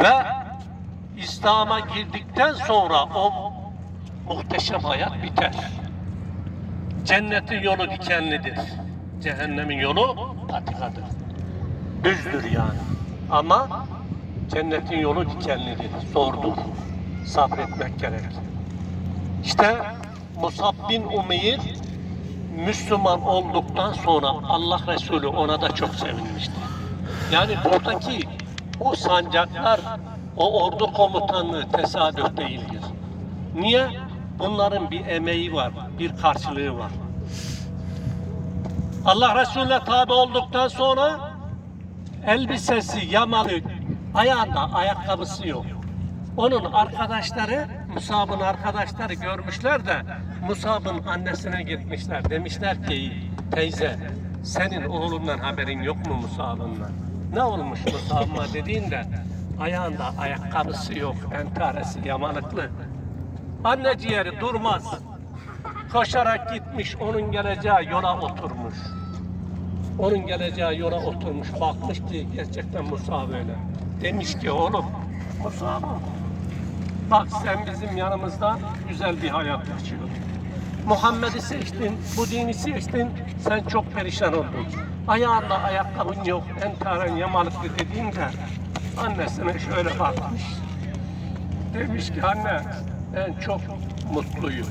Ve İslam'a girdikten sonra o muhteşem hayat biter. Cennetin yolu dikenlidir. Cehennemin yolu patikadır. Düzdür yani. Ama cennetin yolu dikenlidir. Zordur. Sabretmek gerek. İşte Musab bin Umeyr Müslüman olduktan sonra Allah Resulü ona da çok sevinmişti. Yani buradaki o sancaklar, o ordu komutanlığı tesadüf değildir. Niye? Bunların bir emeği var, bir karşılığı var. Allah Resulüne tabi olduktan sonra elbisesi yamalı, ayağında ayakkabısı yok. Onun arkadaşları, Musab'ın arkadaşları görmüşler de Musab'ın annesine gitmişler. Demişler ki teyze senin oğlundan haberin yok mu Musab'ınla? Ne olmuş Musab'ıma dediğinde ayağında ayakkabısı yok, entaresi yamalıklı. Anne ciğeri durmaz. Koşarak gitmiş onun geleceği yola oturmuş. Onun geleceği yola oturmuş. Bakmış ki gerçekten Musa böyle. Demiş ki oğlum Musa Bak sen bizim yanımızda güzel bir hayat yaşıyorsun. Muhammed'i seçtin, bu dini seçtin, sen çok perişan oldun. Ayağında ayakkabın yok, entaren yamalıklı dediğinde annesine şöyle bakmış. Demiş ki anne ben çok mutluyum.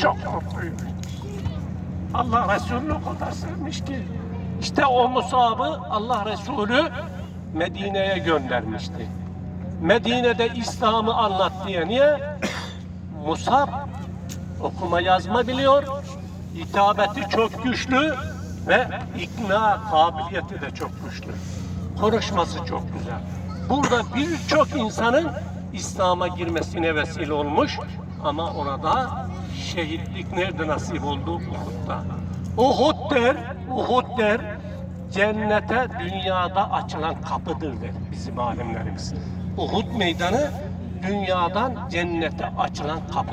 Çok mutluyum. Allah Resulü'nü o kadar sevmiş ki. İşte o Musab'ı Allah Resulü Medine'ye göndermişti. Medine'de İslam'ı anlat diye. Niye? Musab okuma yazma biliyor. hitabeti çok güçlü ve ikna kabiliyeti de çok güçlü. Konuşması çok güzel. Burada birçok insanın İslam'a girmesine vesile olmuş ama ona da şehitlik nerede nasip oldu? Uhud'da. Uhud der, Uhud der, cennete dünyada açılan kapıdır der bizim alimlerimiz. Uhud meydanı dünyadan cennete açılan kapı.